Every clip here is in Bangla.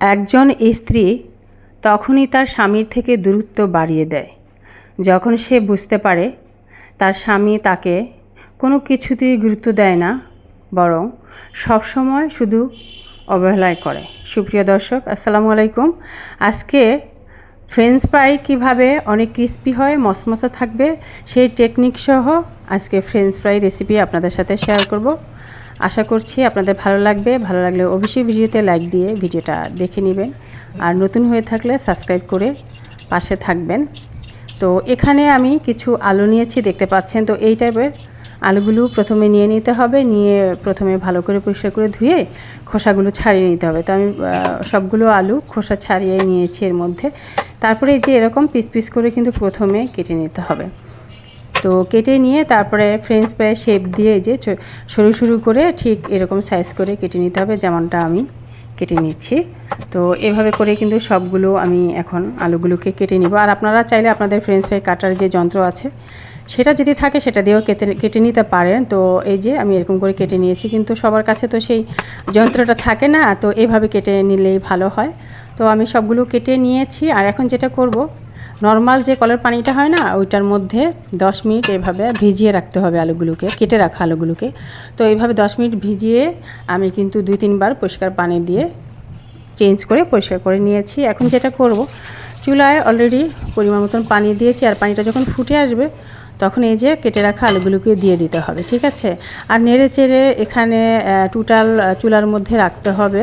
একজন স্ত্রী তখনই তার স্বামীর থেকে দূরত্ব বাড়িয়ে দেয়। যখন সে বুঝতে পারে তার স্বামী তাকে কোনো কিছুতেই গুরুত্ব দেয় না, বরং সবসময় শুধু অবহেলায় করে। সুপ্রিয় দর্শক, আসসালামু আলাইকুম। আজকে ফ্রেঞ্চ ফ্রাই কীভাবে অনেক ক্রিস্পি হয় মসমসা থাকবে, সেই টেকনিক সহ আজকে ফ্রেঞ্চ ফ্রাই রেসিপি আপনাদের সাথে শেয়ার করব। আশা করছি আপনাদের ভালো লাগবে। ভালো লাগলে অবশ্যই ভিডিওতে লাইক দিয়ে ভিডিওটা দেখে নেবেন। আর নতুন হয়ে থাকলে সাবস্ক্রাইব করে পাশে থাকবেন। তো এখানে আমি কিছু আলু নিয়েছি, দেখতে পাচ্ছেন? তো এই টাইপের আলুগুলো প্রথমে নিয়ে নিতে হবে। নিয়ে প্রথমে ভালো করে পরিষ্কার করে ধুয়ে খোসাগুলো ছাড়িয়ে নিতে হবে। তো আমি সবগুলো আলু খোসা ছাড়িয়ে নিয়েছি এর মধ্যে। তারপরে যে এরকম পিস পিস করে কিন্তু প্রথমে কেটে নিতে হবে। তো কেটে নিয়ে তারপরে ফ্রেঞ্চ ফ্রাই শেপ দিয়ে যে সরু সরু করে ঠিক এরকম সাইজ করে কেটে নিতে হবে যেমনটা আমি কেটে নিচ্ছি। তো এভাবে করে কিন্তু সবগুলো আমি এখন আলুগুলোকে কেটে নিব। আর আপনারা চাইলে আপনাদের ফ্রেঞ্চ ফ্রাই কাটার যে যন্ত্র আছে, সেটা যদি থাকে সেটা দিয়েও কেটে কেটে নিতে পারেন। তো এই যে আমি এরকম করে কেটে নিয়েছি, কিন্তু সবার কাছে তো সেই যন্ত্রটা থাকে না, তো এভাবে কেটে নিলেই ভালো হয়। তো আমি সবগুলো কেটে নিয়েছি। আর এখন যেটা করব নর্মাল যে কলের পানিটা হয় না, ওইটার মধ্যে 10 মিনিট এভাবে ভিজিয়ে রাখতে হবে আলুগুলোকে, কেটে রাখা আলুগুলোকে। তো এইভাবে 10 মিনিট ভিজিয়ে আমি কিন্তু দুই তিনবার পরিষ্কার পানি দিয়ে চেঞ্জ করে পরিষ্কার করে নিয়েছি। এখন যেটা করব, চুলায় অলরেডি পরিমাণ মতন পানি দিয়েছি আর পানিটা যখন ফুটে আসবে, তখন এই যে কেটে রাখা আলুগুলোকে দিয়ে দিতে হবে, ঠিক আছে? আর নেড়ে চেড়ে এখানে টোটাল চুলার মধ্যে রাখতে হবে।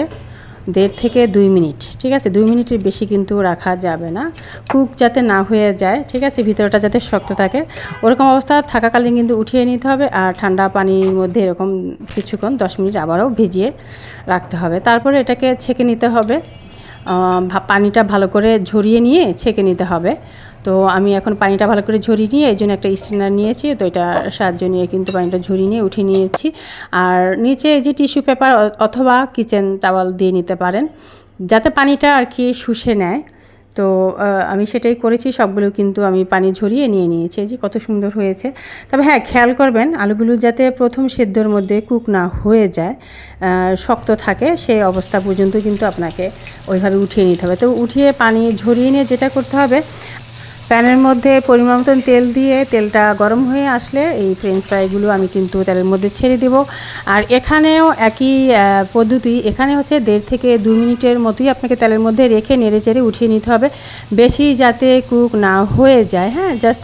দেড় থেকে দুই মিনিট, ঠিক আছে? দুই মিনিটের বেশি কিন্তু রাখা যাবে না। কুক যাতে না হয়ে যায়, ঠিক আছে? ভিতরটা যাতে শক্ত থাকে। ওরকম অবস্থা থাকাকালীন কিন্তু উঠিয়ে নিতে হবে আর ঠান্ডা পানির মধ্যে এরকম কিছুক্ষণ, দশ মিনিট আবারও ভিজিয়ে রাখতে হবে। তারপরে এটাকে ছেঁকে নিতে হবে। পানিটা ভালো করে ঝরিয়ে নিয়ে ছেঁকে নিতে হবে। তো আমি এখন পানিটা ভালো করে ঝরিয়ে নিয়ে এই জন্য একটা স্টেনার নিয়েছি, তো এটা সাহায্য নিয়ে কিন্তু পানিটা ঝরিয়ে নিয়ে উঠে নিয়েছি। আর নিচে যে টিস্যু পেপার অথবা কিচেন টাওয়াল দিয়ে নিতে পারেন, যাতে পানিটা আর কি শুষে নেয়। তো আমি সেটাই করেছি, সবগুলো কিন্তু আমি পানি ঝরিয়ে নিয়ে নিয়েছি যে কত সুন্দর হয়েছে। তবে হ্যাঁ খেয়াল করবেন, আলুগুলো যাতে প্রথম সেদ্ধর মধ্যে কুক না হয়ে যায় শক্ত থাকে সেই অবস্থা পর্যন্ত কিন্তু আপনাকে ওইভাবে উঠিয়ে নিতে হবে। তো উঠিয়ে পানি ঝরিয়ে নিয়ে যেটা করতে হবে প্যানের মধ্যে পরিমাণ মতন তেল দিয়ে তেলটা গরম হয়ে আসলে এই ফ্রেঞ্চ ফ্রাইগুলো আমি কিন্তু তেলের মধ্যে ছেড়ে দেব। আর এখানেও একই পদ্ধতি। এখানে হচ্ছে দেড় থেকে দুই মিনিটের মতোই আপনাকে তেলের মধ্যে রেখে নেড়ে চেড়ে উঠিয়ে নিতে হবে। বেশি যাতে কুক না হয়ে যায় হ্যাঁ? জাস্ট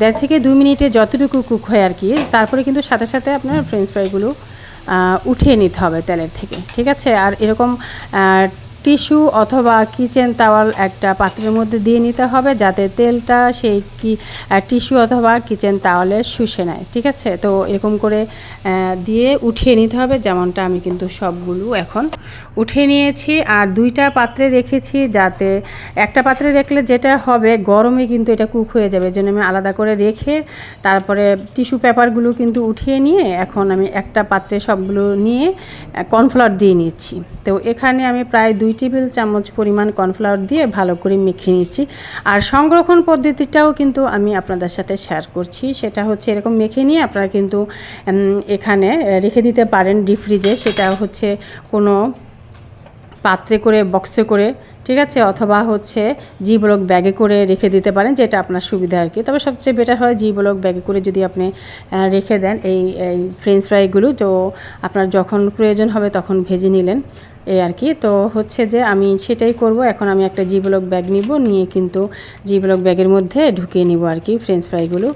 দেড় থেকে দুই মিনিটে যতটুকু কুক হয় আর কি, তারপরে কিন্তু সাথে সাথে আপনার ফ্রেঞ্চ ফ্রাইগুলো উঠিয়ে নিতে হবে তেলের থেকে, ঠিক আছে? আর এরকম টিস্যু অথবা কিচেন তাওয়াল একটা পাত্রের মধ্যে দিয়ে নিতে হবে যাতে তেলটা সেই কি টিস্যু অথবা কিচেন তাওয়ালে শুষে নেয়, ঠিক আছে? তো এরকম করে দিয়ে উঠিয়ে নিতে হবে যেমনটা আমি কিন্তু সবগুলো এখন উঠিয়ে নিয়েছি আর দুইটা পাত্রে রেখেছি যাতে একটা পাত্রে রাখলে যেটা হবে গরমে কিন্তু এটা কুক হয়ে যাবে জন্য আমি আলাদা করে রেখে তারপরে টিস্যু পেপারগুলো কিন্তু উঠিয়ে নিয়ে এখন আমি একটা পাত্রে সবগুলো নিয়ে কর্নফ্লাওয়ার দিয়ে নিচ্ছি। তো এখানে আমি প্রায় দুই দুই টেবিল চামচ পরিমাণ কর্নফ্লাওয়ার দিয়ে ভালো করে মেখে নিচ্ছি। আর সংরক্ষণ পদ্ধতিটাও কিন্তু আমি আপনাদের সাথে শেয়ার করছি। সেটা হচ্ছে এরকম মেখে নিয়ে আপনারা কিন্তু এখানে রেখে দিতে পারেন ডিপ ফ্রিজে সেটা হচ্ছে কোনো পাত্রে করে বক্সে করে, ঠিক আছে? অথবা হচ্ছে জি ব্লক ব্যাগে করে রেখে দিতে পারেন, যেটা আপনার সুবিধা আর কি। তবে সবচেয়ে বেটার হয় জি ব্লক ব্যাগে করে যদি আপনি রেখে দেন এই এই ফ্রেঞ্চ ফ্রাইগুলো তো আপনার যখন প্রয়োজন হবে তখন ভেজে নিলেন এই আর কি। তো হচ্ছে যে আমি সেটাই করব। এখন আমি একটা জি ব্লক ব্যাগ নিব, নিয়ে কিন্তু জি ব্লক ব্যাগের মধ্যে ঢুকিয়ে নিব আর কি ফ্রেঞ্চ ফ্রাইগুলো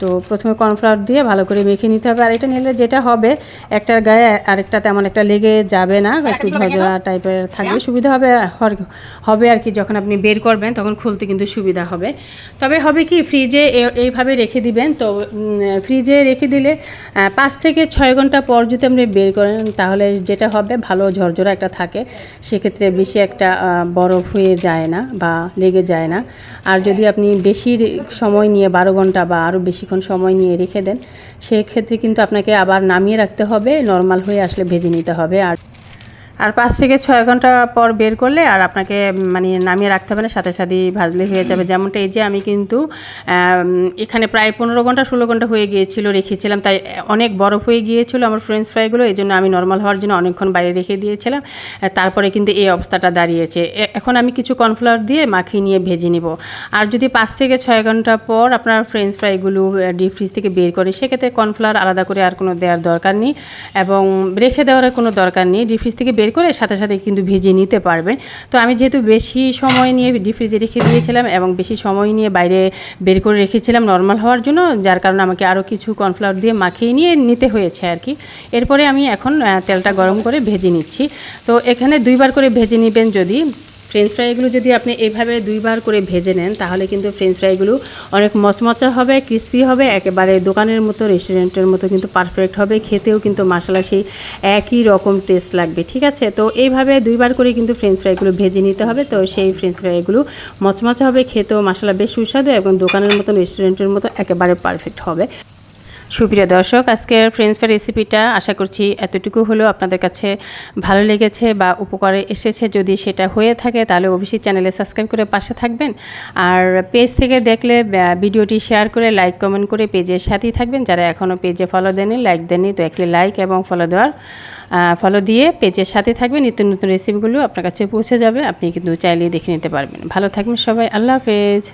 তো প্রথমে কর্নফ্লাওয়ার দিয়ে ভালো করে মেখে নিতে হবে। আর এটা নিলে যেটা হবে একটার গায়ে আরেকটা তেমন একটা লেগে যাবে না একটু ঝরঝরা টাইপের থাকবে সুবিধা হবে হবে আর কি যখন আপনি বের করবেন তখন খুলতে কিন্তু সুবিধা হবে। তবে হবে কি ফ্রিজে এইভাবে রেখে দিবেন। তো ফ্রিজে রেখে দিলে পাঁচ থেকে ছয় ঘণ্টা পর যদি আপনি বের করেন তাহলে যেটা হবে ভালো ঝরঝরা একটা থাকে। সেক্ষেত্রে বেশি একটা বরফ হয়ে যায় না বা লেগে যায় না। আর যদি আপনি বেশি সময় নিয়ে বারো ঘণ্টা বা আরও বেশিক্ষণ সময় নিয়ে রেখে দেন। সেক্ষেত্রে কিন্তু আপনাকে আবার নামিয়ে রাখতে হবে, নর্মাল হয়ে আসলে ভেজে নিতে হবে। আর আর পাঁচ থেকে ছয় ঘণ্টা পর বের করলে আর আপনাকে মানে নামিয়ে রাখতে হবে না, সাথে সাথেই ভাজলে হয়ে যাবে। যেমনটা এই যে আমি কিন্তু এখানে প্রায় পনেরো ঘণ্টা, ষোলো ঘণ্টা হয়ে গিয়েছিল, রেখেছিলাম। তাই অনেক বরফ হয়ে গিয়েছিল আমার ফ্রেঞ্চ ফ্রাইগুলো এই জন্য আমি নর্মাল হওয়ার জন্য অনেকক্ষণ বাইরে রেখে দিয়েছিলাম। তারপরে কিন্তু এই অবস্থাটা দাঁড়িয়েছে। এখন আমি কিছু কর্নফ্লাওয়ার দিয়ে মাখিয়ে নিয়ে ভেজে নিব। আর যদি পাঁচ থেকে ছয় ঘণ্টা পর আপনার ফ্রেঞ্চ ফ্রাইগুলো ডিপ ফ্রিজ থেকে বের করে সেক্ষেত্রে কর্নফ্লাওয়ার আলাদা করে আর কোনো দেওয়ার দরকার নেই। এবং রেখে দেওয়ার কোনো দরকার নেই। ডিপ ফ্রিজ থেকে বের করে সাথে সাথে কিন্তু ভেজে নিতে পারবেন। তো আমি যেহেতু বেশি সময় নিয়ে ডিপ ফ্রিজে রেখে দিয়েছিলাম এবং বেশি সময় নিয়ে বাইরে বের করে রেখেছিলাম নর্মাল হওয়ার জন্য, যার কারণে আমাকে আরও কিছু কর্নফ্লাওয়ার দিয়ে মাখিয়ে নিয়ে নিতে হয়েছে আর কি। এরপরে আমি এখন তেলটা গরম করে ভেজে নিচ্ছি। তো এখানে দুইবার করে ভেজে নেবেন যদি। ফ্রেঞ্চ ফ্রাইগুলো যদি আপনি এইভাবে দুইবার করে ভেজে নেন, তাহলে কিন্তু ফ্রেঞ্চ ফ্রাইগুলো অনেক মচমচা হবে ক্রিস্পি হবে, একেবারে দোকানের মতো রেস্টুরেন্টের মতো কিন্তু পারফেক্ট হবে। খেতেও কিন্তু মশলা সেই একই রকম টেস্ট লাগবে, ঠিক আছে? তো এইভাবে দুইবার করে কিন্তু ফ্রেঞ্চ ফ্রাইগুলো ভেজে নিতে হবে। তো সেই ফ্রেঞ্চ ফ্রাইগুলো মচমচা হবে, খেতেও মশলা বেশ সুস্বাদু এবং দোকানের মতো রেস্টুরেন্টের মতো একেবারে পারফেক্ট হবে। সুপ্রিয় দর্শক, আজকের ফ্রেঞ্চ ফ্রাই রেসিপিটা আশা করছি এতটুকু হলেও আপনাদের কাছে ভালো লেগেছে বা উপকারে এসেছে। যদি সেটা হয়ে থাকে, তাহলে অবশ্যই চ্যানেলে সাবস্ক্রাইব করে পাশে থাকবেন। আর পেজ থেকে দেখলে ভিডিওটি শেয়ার করে লাইক কমেন্ট করে পেজের সাথেই থাকবেন। যারা এখনও পেজে ফলো দেননি লাইক দেননি, তো একটি লাইক এবং ফলো দেওয়ার ফলো দিয়ে পেজের সাথে থাকবেন। নিত্য নতুন রেসিপিগুলো আপনার কাছে পৌঁছে যাবে। আপনি কিন্তু চাইলেই দেখে নিতে পারবেন। ভালো থাকবেন সবাই। আল্লাহ হাফেজ।